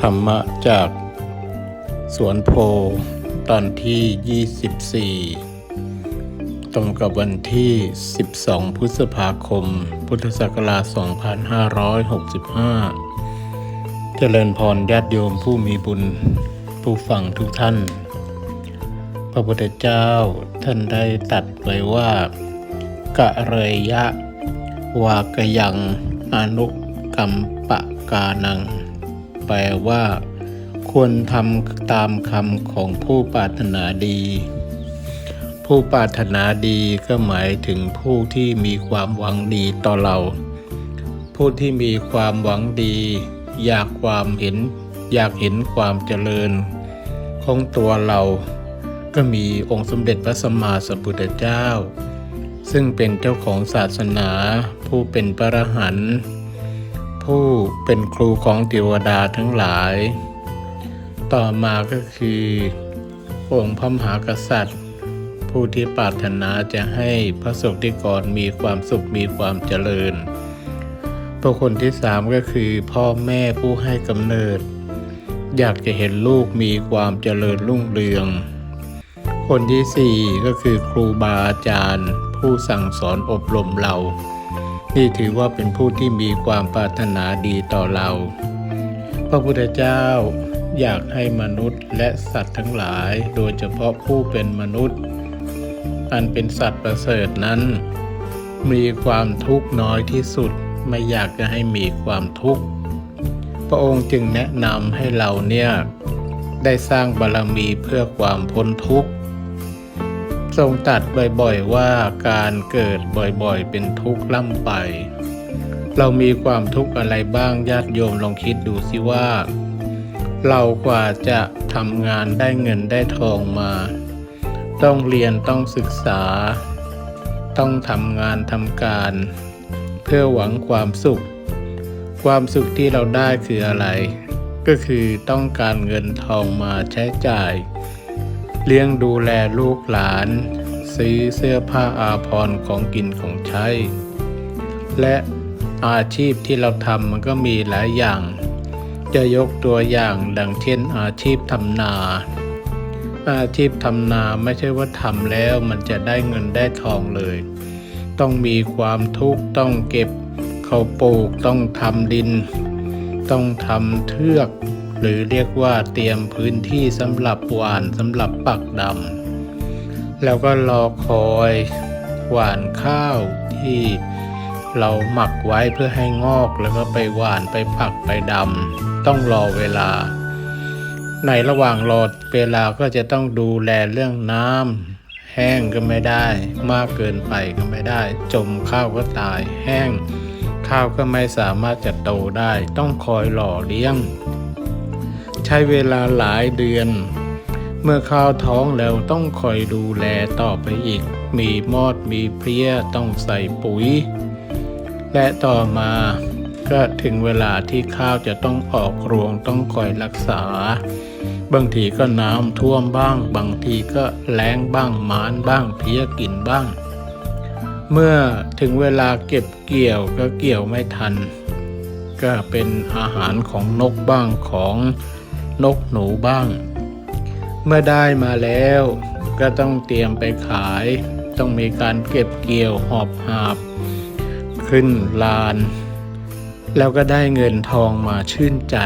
ธรรมะจากสวนโพตอนที่ 24 ตรงกับวันที่ 12 พฤษภาคม พุทธศักราช 2565 เจริญพรญาติโยมผู้มีบุญผู้ฟังทุกท่าน พระพุทธเจ้าท่านได้ตัดไว้ว่ากะเรยยะวากยังอนุกรรมปะกานัง แปลว่า ควรทำตามคำของผู้ปรารถนาดี ผู้ปรารถนาดีก็หมายถึงผู้ที่มีความหวังดีต่อเรา ผู้ที่มีความหวังดี อยากความเห็น อยากเห็นความเจริญ ของตัวเรา ก็มีองค์สมเด็จพระสัมมาสัมพุทธเจ้า ซึ่งเป็นเจ้าของศาสนา ผู้เป็นพระอรหันต์ ผู้เป็นครูของเทวดาทั้งหลาย ต่อมาก็คือองค์พระมหากษัตริย์ ผู้ที่ปรารถนาจะให้พระสงฆ์ที่ก่อนมีความสุขมีความเจริญบุคคลที่สามก็คือพ่อแม่ผู้ให้กำเนิด อยากจะเห็นลูกมีความเจริญรุ่งเรือง คนที่สี่ก็คือครูบาอาจารย์ ผู้สั่งสอนอบรมเรา นี่ถือว่าเป็นผู้ที่มีความปรารถนาดีต่อเรา พระพุทธเจ้าอยากให้มนุษย์และสัตว์ทั้งหลาย โดยเฉพาะผู้เป็นมนุษย์ อันเป็นสัตว์ประเสริฐนั้น มีความทุกข์น้อยที่สุดไม่อยากจะให้มีความทุกข์ พระองค์จึงแนะนำให้เราเนี่ยได้สร้างบารมีเพื่อความพ้นทุกข์ ทรงตัดบ่อยๆว่าการเกิดบ่อยๆ เป็นทุกข์ล่ำไป เรามีความทุกข์อะไรบ้างญาติโยมลองคิดดูสิว่า เรากว่าจะทำงานได้เงินได้ทองมา ต้องเรียนต้องศึกษา ต้องทำงานทำการ เพื่อหวังความสุข ความสุขที่เราได้คืออะไร ก็คือต้องการเงินทองมาใช้จ่าย เลี้ยงดูแลลูกหลาน ซื้อเสื้อผ้าอาภรณ์ของกินของใช้ และอาชีพที่เราทำมันก็มีหลายอย่าง จะยกตัวอย่างดังเช่นอาชีพทำนา อาชีพทำนาไม่ใช่ว่าทำแล้วมันจะได้เงินได้ทองเลย ต้องมีความทุกข์ต้องเก็บเขาปลูกต้องทำดิน ต้องทำเทือก หรือเรียกว่าเตรียมพื้นที่สำหรับหวานสำหรับปักดำแล้วก็รอคอยหวานข้าวที่เราหมักไว้เพื่อให้งอกแล้วก็ไปหวานไปปักไปดำต้องรอเวลา ในระหว่างรอเวลาก็จะต้องดูแลเรื่องน้ำแห้งก็ไม่ได้ มากเกินไปก็ไม่ได้ จมข้าวก็ตายแห้งข้าวก็ไม่สามารถจะโตได้ ต้องคอยหล่อเลี้ยง ช้เวลาหลายเดือน เมื่อข้าวท้องแล้วต้องคอยดูแลต่อไปอีก มีมอดมีเพลี้ยต้องใส่ปุ๋ย และต่อมาก็ถึงเวลาที่ข้าวจะต้องออกรวงต้องคอยรักษา บางทีก็น้ำท่วมบ้าง บางทีก็แล้งบ้างหมานบ้างเพี้ยกินบ้าง เมื่อถึงเวลาเก็บเกี่ยวก็เกี่ยวไม่ทัน ก็เป็นอาหารของนกบ้างของ นกหนูบ้าง เมื่อได้มาแล้วก็ต้องเตรียมไปขาย ต้องมีการเก็บเกี่ยวหอบหาบ ขึ้นลาน แล้วก็ได้เงินทองมาชื่นใจ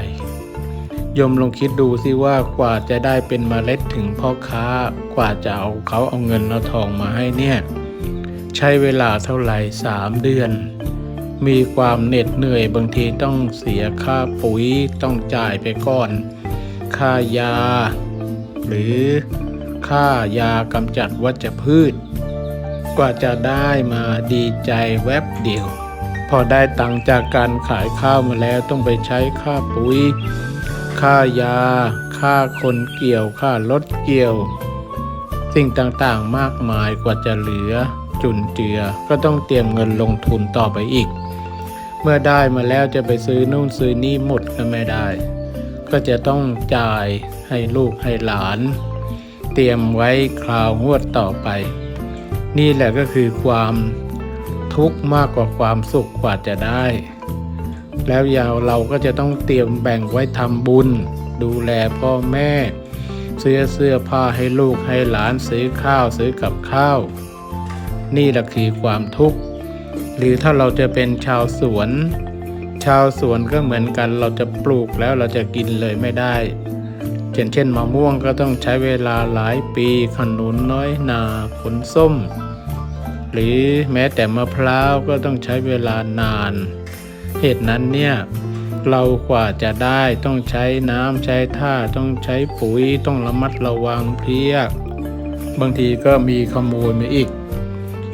ยมลองคิดดูสิว่ากว่าจะได้เป็นเมล็ดถึงพ่อค้ากว่าจะเอาเขาเอาเงินเอาทองมาให้เนี่ย ใช้เวลาเท่าไหร่สามเดือนมีความเหน็ดเหนื่อยบางทีต้องเสียค่าปุ๋ยต้องจ่ายไปก่อน ค่ายา หรือค่ายากำจัดวัชพืช กว่าจะได้มาดีใจแวบเดียว พอได้ตังจากการขายข้าวมาแล้วต้องไปใช้ค่าปุ๋ยค่ายา ค่าคนเกี่ยวค่ารถเกี่ยว สิ่งต่างๆมากมายกว่าจะเหลือจุนเจือก็ต้องเตรียมเงินลงทุนต่อไปอีก เมื่อได้มาแล้วจะไปซื้อนู่นซื้อนี่หมดก็ไม่ได้ ก็จะต้องจ่ายให้ลูกให้หลาน เตรียมไว้คราวงวดต่อไป นี่แหละก็คือความทุกข์มากกว่าความสุขกว่าจะได้ แล้วยาวเราก็จะต้องเตรียมแบ่งไว้ทำบุญ ดูแลพ่อแม่ ซื้อเสื้อผ้าให้ลูกให้หลานซื้อข้าวซื้อกับข้าว นี่แหละคือความทุกข์ หรือถ้าเราจะเป็นชาวสวน ชาวสวนก็เหมือนกัน เราจะปลูกแล้วเราจะกินเลยไม่ได้ เช่นเช่นมะม่วงก็ต้องใช้เวลาหลายปีขนุนน้อยนาผลส้ม หรือแม้แต่มะพร้าวก็ต้องใช้เวลานาน เหตุนั้นเนี่ยเรากว่าจะได้ต้องใช้น้ำใช้ท่าต้องใช้ปุ๋ยต้องระมัดระวังเพลียบางทีก็มีขโมยมาอีก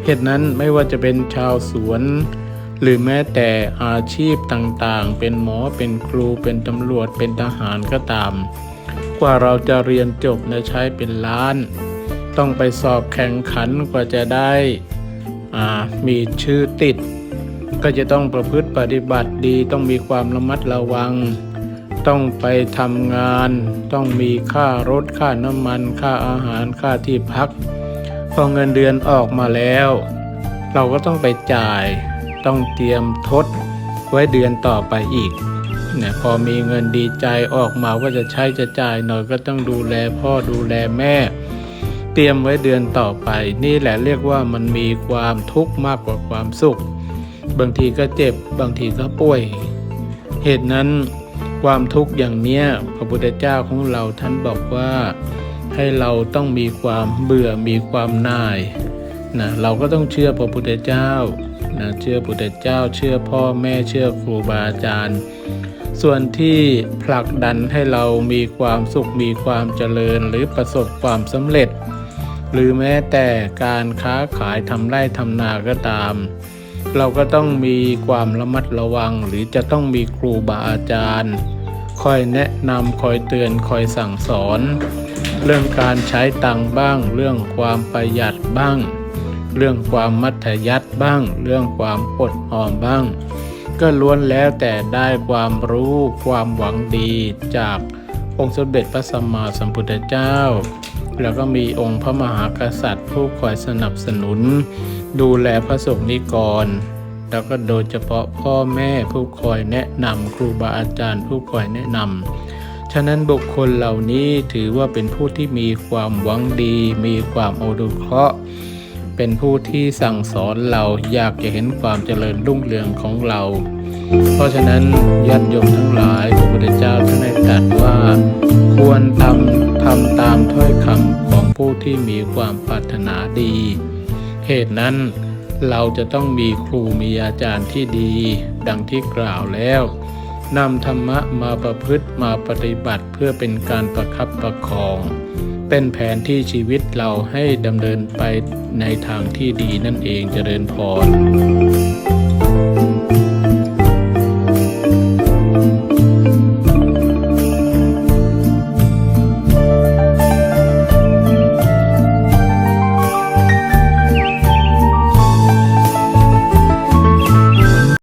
เหตุนั้นไม่ว่าจะเป็นชาวสวน หรือแม้แต่อาชีพต่างๆ เป็นหมอเป็นครูเป็นตำรวจเป็นทหารก็ตาม กว่าเราจะเรียนจบนะใช้เป็นล้าน ต้องไปสอบแข่งขันกว่าจะได้อ่ามีชื่อติด ก็จะต้องประพฤติปฏิบัติดีต้องมีความระมัดระวัง ต้องไปทำงาน ต้องมีค่ารถค่าน้ำมัน ค่าอาหารค่าที่พัก พอเงินเดือนออกมาแล้ว เราก็ต้องไปจ่าย ต้องเตรียมทดไว้เดือนต่อไปอีกเนี่ยพอมีเงินดีใจออกมาว่าจะใช้จะจ่ายหน่อยก็ต้องดูแลพ่อดูแลแม่ เตรียมไว้เดือนต่อไป นี่แหละเรียกว่ามันมีความทุกข์มากกว่าความสุข บางทีก็เจ็บบางทีก็ป่วย เหตุนั้นความทุกข์อย่างเนี้ยพระพุทธเจ้าของเราท่านบอกว่าให้เราต้องมีความเบื่อมีความน่ายนะเราก็ต้องเชื่อพระพุทธเจ้า นะเชื่อพุทธเจ้า เชื่อพ่อแม่เชื่อครูบาอาจารย์ ส่วนที่ผลักดันให้เรามีความสุขมีความเจริญหรือประสบความสำเร็จ หรือแม้แต่การค้าขายทำไร่ทำนาก็ตาม เราก็ต้องมีความระมัดระวัง หรือจะต้องมีครูบาอาจารย์คอยแนะนำคอยเตือนคอยสั่งสอน เรื่องการใช้ตังค์บ้าง เรื่องความประหยัดบ้าง เรื่องความมัธยัติบ้าง เรื่องความอดออมบ้าง ก็ล้วนแล้วแต่ได้ความรู้ความหวังดีจากองค์สมเด็จพระสัมมาสัมพุทธเจ้า แล้วก็มีองค์พระมหากษัตริย์ ผู้คอยสนับสนุน ดูแลพระสงฆ์นิกร แล้วก็โดยเฉพาะพ่อแม่ผู้คอยแนะนำครูบาอาจารย์ผู้คอยแนะนำฉะนั้นบุคคลเหล่านี้ถือว่าเป็นผู้ที่มีความหวังดี มีความอดุเคราะห์ เป็นผู้ที่สั่งสอนเราอยากจะเห็นความเจริญรุ่งเรืองของเรา เพราะฉะนั้นญาติโยมทั้งหลายพระพุทธเจ้าท่านได้ตรัสว่า ควรทำทำตามถ้อยคำของผู้ที่มีความปรารถนาดี เหตุนั้นเราจะต้องมีครูมีอาจารย์ที่ดี ดังที่กล่าวแล้วนำธรรมะมาประพฤติมาปฏิบัติเพื่อเป็นการประคับประคอง เป็นแผนที่ชีวิตเราให้ดำเนินไปในทางที่ดีนั่นเองเจริญพร